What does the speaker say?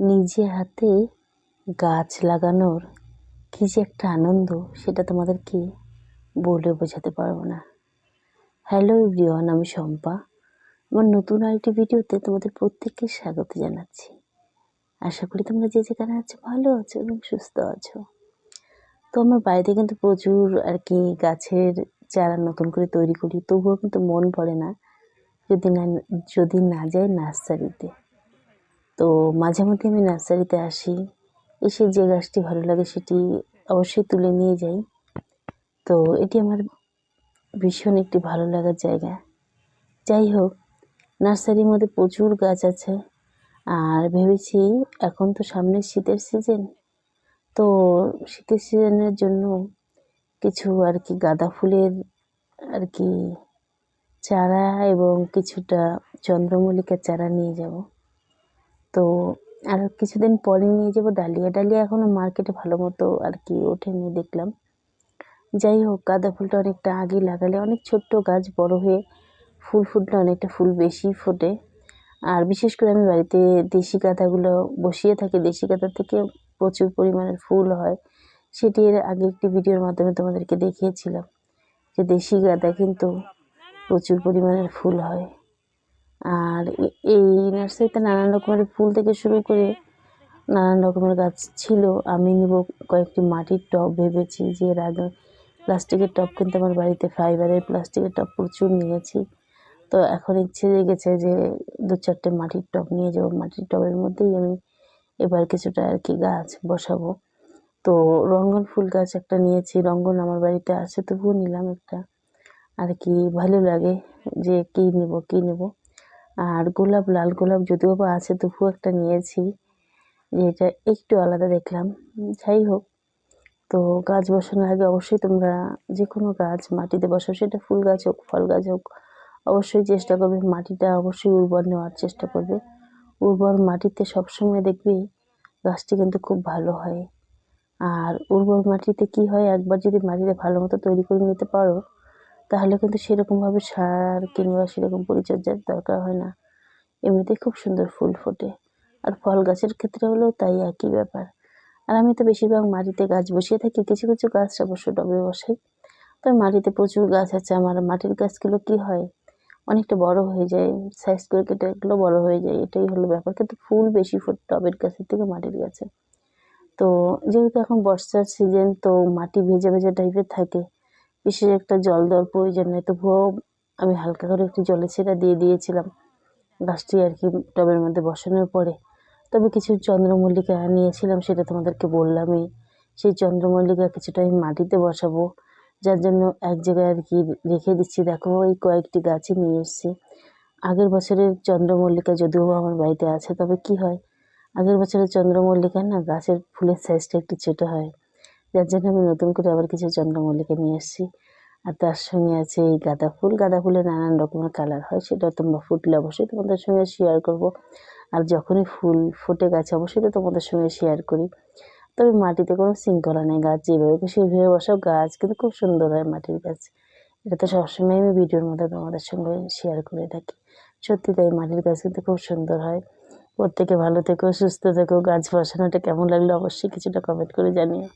নিজে হাতে গাছ লাগানোর কী যে একটা আনন্দ, সেটা তোমাদেরকে বলে বোঝাতে পারব না। হ্যালো এভরিওয়ান আমি শম্পা। আমার নতুন আরেকটি ভিডিওতে তোমাদের প্রত্যেককে স্বাগত জানাচ্ছি। আশা করি তোমরা যে যেখানে আছো ভালো আছো এবং সুস্থ আছো। তো আমার বাড়িতে কিন্তু প্রচুর আর কি গাছের চারা নতুন করে তৈরি করি, তবুও কিন্তু মন পড়ে না। যদি না যদি না যায় নার্সারিতে। তো মাঝে মধ্যে আমি নার্সারিতে আসি। এসে যে গাছটি ভালো লাগে সেটি অবশ্যই তুলে নিয়ে যাই। তো এটি আমার ভীষণ একটি ভালো লাগার জায়গা। যাই হোক, নার্সারির মধ্যে প্রচুর গাছ আছে। আর ভেবেছি এখন তো সামনে শীতের সিজন। তো শীতের সিজনের জন্য কিছু আর কি গাঁদা ফুলের আর কি চারা এবং কিছুটা চন্দ্রমল্লিকার চারা নিয়ে যাব। তো আর কিছুদিন পরে নিয়ে যাব ডালিয়া। ডালিয়া এখনও মার্কেটে ভালো মতো আর কি ওঠেনি দেখলাম। যাই হোক, গাঁদা ফুলটা অনেকটা আগে লাগালে। অনেক ছোট্ট গাছ, বড় হয়ে ফুল ফুটলে অনেকটা ফুল বেশি ফোটে। আর বিশেষ করে আমি বাড়িতে দেশি গাঁদাগুলো বসিয়ে থাকি। দেশি গাঁদা থেকে প্রচুর পরিমাণের ফুল হয়। সেটি এর আগে একটি ভিডিওর মাধ্যমে তোমাদেরকে দেখিয়েছিলাম যে দেশি গাঁদা কিন্তু প্রচুর পরিমাণের ফুল হয়। আর এই নার্সারিতে নানান রকমের ফুল থেকে শুরু করে নানান রকমের গাছ ছিল। আমি নেব কয়েকটি মাটির টব ভেবেছি যে এর আগে প্লাস্টিকের টব কিন্তু আমার বাড়িতে ফাইবারের প্লাস্টিকের টব প্রচুর নিয়েছি। তো এখন ইচ্ছে জেগেছে যে দু চারটে মাটির টব নিয়ে যাব। মাটির টবের মধ্যেই আমি এবার কিছুটা আর কি গাছ বসাবো। তো রঙ্গন ফুল গাছ একটা নিয়েছি। রঙ্গন আমার বাড়িতে আছে, তবুও নিলাম একটা। আর কি ভালো লাগে যে কী নেব কী নেব? আর গোলাপ, লাল গোলাপ যদিও বা আছে, তবুও একটা নিয়েছি। যে এটা একটু আলাদা দেখলাম। যাই হোক, তো গাছ বসানোর আগে অবশ্যই তোমরা যে কোনো গাছ, মাটিতে বসাও, সেটা ফুল গাছ হোক, ফল গাছ হোক, অবশ্যই চেষ্টা করবে মাটিটা অবশ্যই উর্বর নেওয়ার চেষ্টা করবে। উর্বর মাটিতে সবসময় দেখবে গাছটি কিন্তু খুব ভালো হয়। আর উর্বর মাটিতে কি হয়? একবার যদি মাটিতে ভালো মতো তৈরি করে নিতে পারো তাহলে কিন্তু সেরকমভাবে সার কিংবা সেরকম পরিচর্যার দরকার হয় না। এমনিতে খুব সুন্দর ফুল ফোটে। আর ফল গাছের ক্ষেত্রে হলেও তাই একই ব্যাপার। আর আমি তো বেশিরভাগ মাটিতে গাছ বসিয়ে থাকি, কিছু কিছু গাছ অবশ্য টবে বসাই। তবে মাটিতে প্রচুর গাছ আছে, আমার মাটির গাছগুলো কি হয়? অনেকটা বড় হয়ে যায় সাইজ করে কেটে এগুলো বড় হয়ে যায়। এটাই হলো ব্যাপার। কিন্তু ফুল বেশি ফুট টবের গাছের থেকে মাটির গাছে। তো যেহেতু এখন বর্ষার সিজন তো মাটি ভেজা ভেজা টাইপের থাকে। বিশেষ একটা জল দেওয়ার প্রয়োজন নেই, তবুও আমি হালকা করে একটু জলের ছেটা দিয়ে দিয়েছিলাম। গাছটি আর কি টবের মধ্যে বসানোর পরে। তবে কিছু চন্দ্রমল্লিকা নিয়েছিলাম, সেটা তোমাদেরকে বললামই। সেই চন্দ্রমল্লিকা কিছুটা আমি মাটিতে বসাবো, যার জন্য এক জায়গায় আর কি রেখে দিচ্ছি। দেখো, এই কয়েকটি গাছই নিয়ে এসেছি। আগের বছরের চন্দ্রমল্লিকা যদিও আমার বাড়িতে আছে, তবে কি হয়? আগের বছরের চন্দ্রমল্লিকা না, গাছের ফুলের সাইজটা একটু ছোটো হয়। যার জন্য আমি নতুন করে আবার কিছু চন্দ্রমল্লিকা নিয়ে এসেছি আর তার সঙ্গে আছে এই গাঁদা ফুল। গাঁদা ফুলের নানান রকমের কালার হয়, সেটা তোমরা ফুটলে অবশ্যই তোমাদের সঙ্গে শেয়ার করব। আর যখনই ফুল ফুটে গেছে, অবশ্যই তো তোমাদের সঙ্গে শেয়ার করি। তবে মাটিতে কোনো শৃঙ্খলা নেই, গাছ যেভাবে সেভাবে বসাও, গাছ কিন্তু খুব সুন্দর হয় মাটির গাছ। এটা তো সবসময় আমি ভিডিওর মধ্যে তোমাদের সঙ্গে শেয়ার করে থাকি। সত্যি তাই, মাটির গাছ কিন্তু খুব সুন্দর হয়। প্রত্যেকে ভালো থেকো, সুস্থ থেকো, গাছ বসানোটা কেমন লাগল অবশ্যই কিছুটা কমেন্ট করে জানিও।